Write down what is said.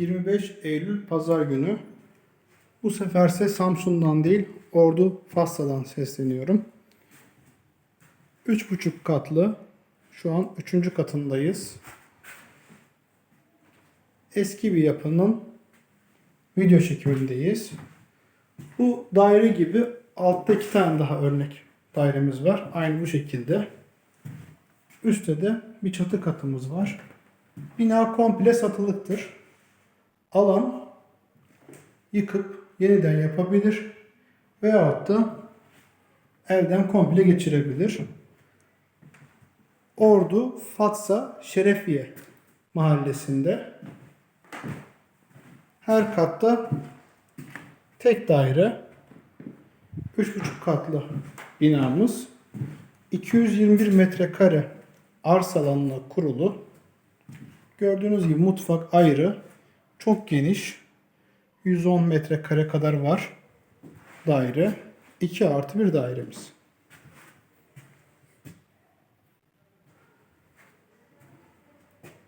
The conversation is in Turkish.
25 Eylül Pazar günü. Bu seferse Samsun'dan değil, Ordu Fassa'dan sesleniyorum. 3,5 katlı, şu an 3. katındayız. Eski bir yapının video çekimindeyiz. Bu daire gibi altta iki tane daha örnek dairemiz var. Aynı bu şekilde. Üstte de bir çatı katımız var. Bina komple satılıktır. Alan yıkıp yeniden yapabilir veyahut da elden komple geçirebilir. Ordu Fatsa Şerefiye mahallesinde her katta tek daire 3,5 katlı binamız 221 metrekare arsa alanına kurulu. Gördüğünüz gibi mutfak ayrı. Çok geniş. 110 metrekare kadar var daire. 2 artı bir dairemiz.